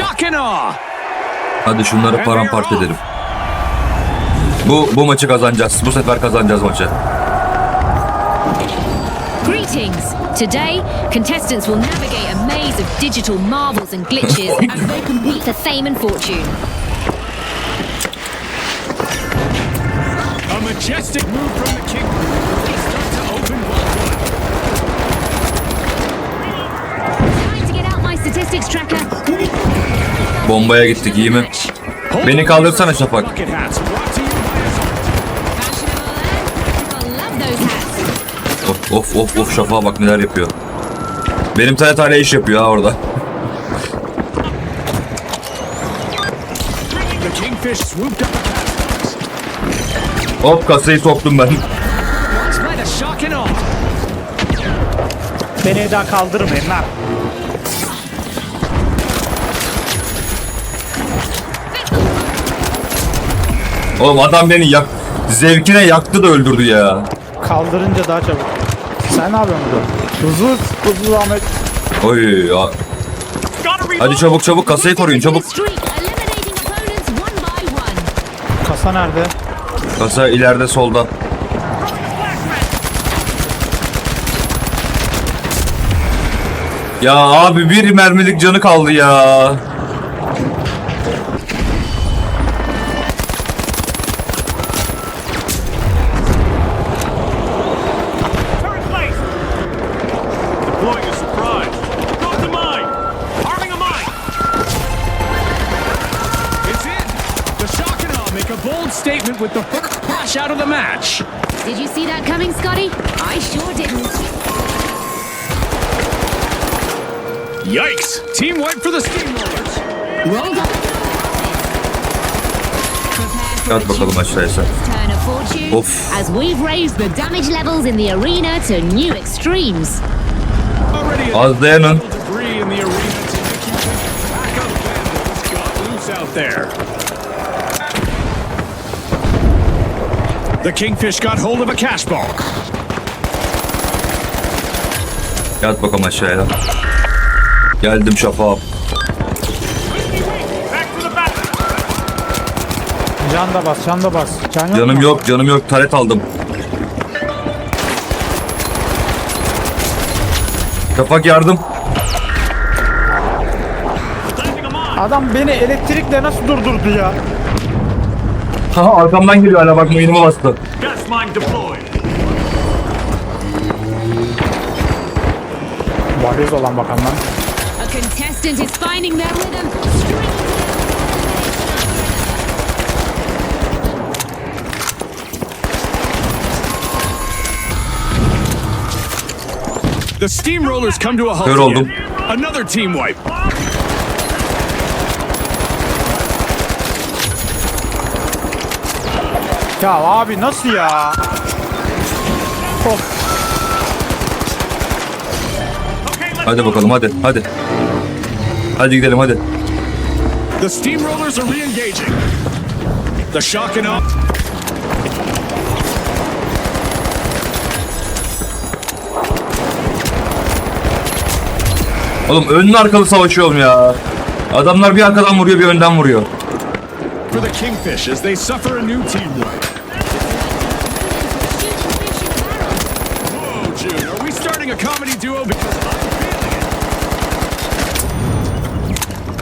shock and awe. Hadi şunları paramparça edelim. Bu bu maçı kazanacağız. Bu sefer kazanacağız maçı. Greetings! Today, contestants will navigate a maze of digital marvels and glitches as they compete for fame and fortune. A majestic move from the king. Bombaya gittik iyi mi? Beni kaldırsana Şafak. Of of of of Şafak'a bak neler yapıyor. Benim tane tane iş yapıyor ha orada. Hop kasayı soktum ben. Beni daha kaldırmayın lan. Oğlum adam beni yak zevkine yaktı da öldürdü ya. Kaldırınca daha çabuk. Sen ne yapıyorsun burada? Hızlı hızlı Ahmet. Oy ya. Hadi çabuk çabuk kasayı koruyun çabuk. Kasa nerede? Kasa ileride solda. Ya abi bir mermilik canı kaldı ya. With the first crash out of the match. Did you see that coming, Scotty? I sure didn't. Yikes! Team wipe for the steamrollers. Rolled up. Prepare for Yat a bakalım aşağıya of as we've raised the damage levels in the arena to new extremes. Already Az dayanın. debris in The kingfish got hold of a cash ball. Yat bakalım aşağıya. Geldim şafağım. Can da bas, can da bas. Can yok Canım mu? yok canım yok taret aldım. Şafak yardım. Adam beni elektrikle nasıl durdurdu ya? Ha arkamdan geliyor hala bak mayınıma bastı. Gas mine deployed. Valiz olan bakan lan. A contestant is finding their rhythm. The steamrollers come to a halt. Kör oldum. Another team wipe. Ya abi nasıl ya? Of. Hadi bakalım hadi hadi. Hadi gidelim hadi. The steamrollers are re-engaging. The shock and awe. Oğlum önlü arkalı savaşıyorum ya. Adamlar bir arkadan vuruyor bir önden vuruyor. For the Kingfish as they suffer a new team wipe. Whoa, June, are we starting a comedy duo? Because I'm feeling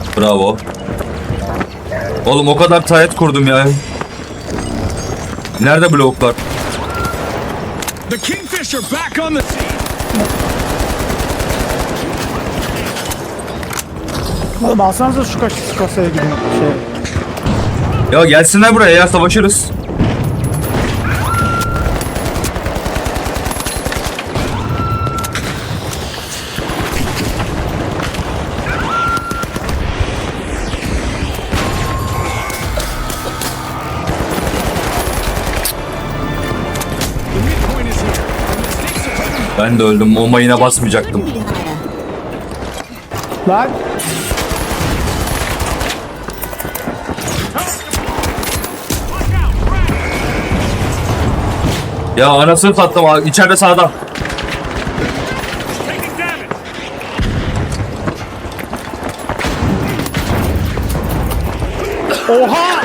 it. Bravo. Oğlum o kadar tayet kurdum ya. Nerede bloklar? The Kingfish are back on the scene. Oğlum alsanıza şu, kaş, şu kasaya gidin. Şey. Ya gelsinler buraya ya savaşırız. Ben de öldüm. O mayına basmayacaktım. Lan Ya anasını sattım. ha, İçeride sağda. Oha!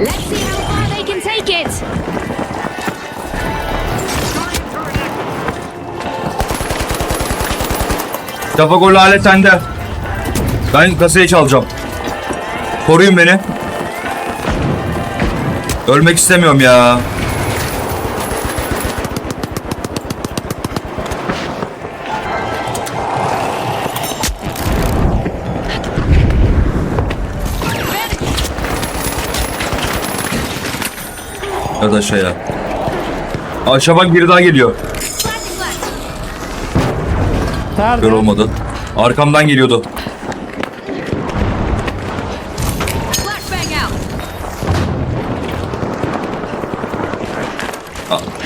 Let's see how far they can take it. Kafa golü alet sende. Ben kasayı çalacağım. Koruyun beni. Ölmek istemiyorum ya. Ya da aşağıya. Aşağı biri daha geliyor. Nerede? Olmadı. Arkamdan geliyordu.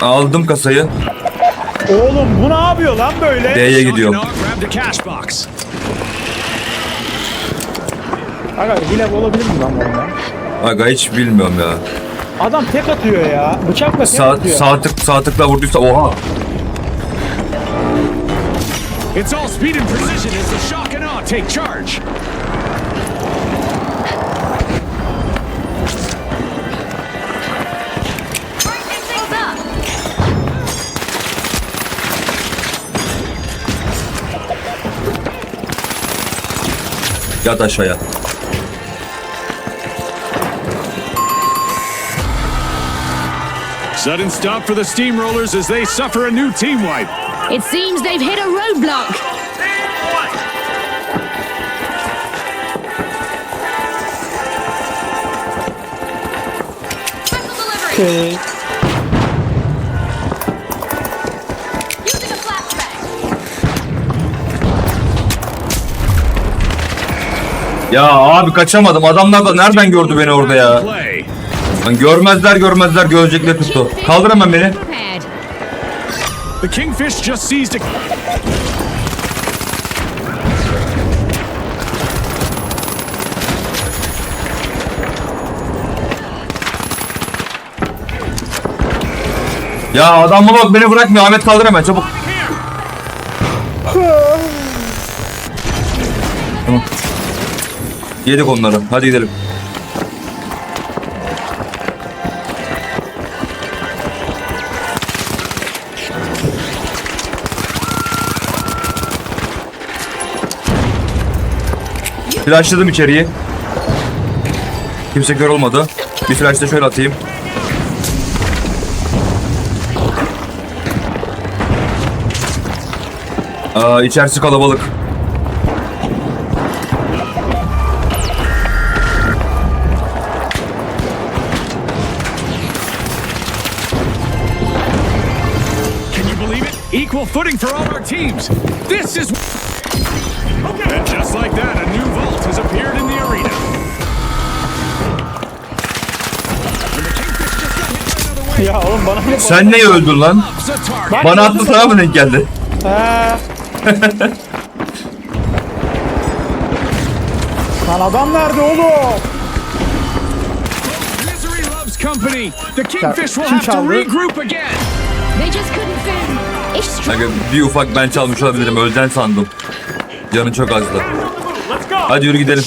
Aldım kasayı. Oğlum bu ne yapıyor lan böyle? D'ye gidiyorum. Aga hile olabilir mi lan bu oyunda? Aga hiç bilmiyorum ya. Adam tek atıyor ya. Bıçakla tek Sağ, atıyor. sağ, tık, sağ tıkla vurduysa oha. It's all speed and precision as the shock and awe take charge. Yat aşağıya. Sudden stop for the steamrollers as they suffer a new team wipe. It seems they've hit a roadblock. Special Ya abi kaçamadım. Adamlar da nereden gördü beni orada ya? Lan görmezler görmezler görecekler tuttu. Kaldır hemen beni. Prepared. The Kingfish just seized a... Ya adamla bak beni bırakmıyor. Ahmet kaldır hemen çabuk. Tamam. Yedik onları. Hadi gidelim. Flashladım içeriği. Kimse kör olmadı. Bir flash da şöyle atayım. Aa, içerisi kalabalık. Equal footing for all our teams. This is... Okay. And just like that, a new vault has appeared in the arena. Ya oğlum bana ne Sen ne öldün lan? Bana attı sana mı denk geldi? He. Lan adam nerede oğlum? Misery loves company. The Kingfish will kim have to çaldı? regroup again. They just couldn't fin. Kanka bir ufak ben çalmış olabilirim. Öleceksin sandım. Canın çok azdı. Hadi yürü gidelim.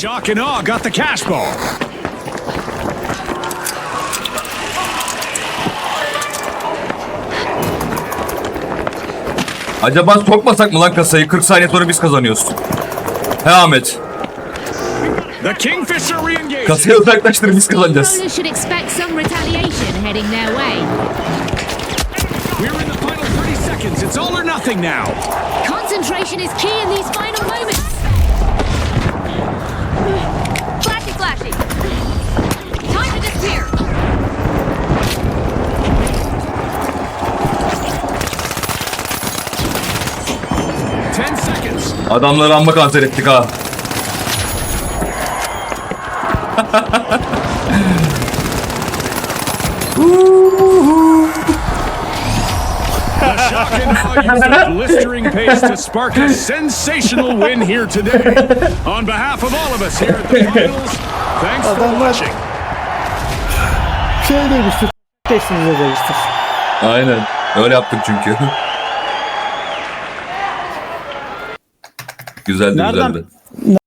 Acaba sokmasak mı lan kasayı? 40 saniye sonra biz kazanıyoruz. He Ahmet. Kasayı uzaklaştır biz kazanacağız. Steamrollers should expect some retaliation heading their way. We're in the final 30 seconds. It's all or nothing now. Concentration is key in these final moments. Flashy, flashy. Time to disappear. Ten seconds. Adamları amma kanser ettik ha. Shock and awe used a blistering pace to spark a sensational win here today. On behalf of all of us here at the finals, thanks for Adamlar- watching. Şey demiştir. Geçtiğinizde demiştir. Aynen. Öyle yaptık çünkü. Güzeldi Nereden- güzeldi.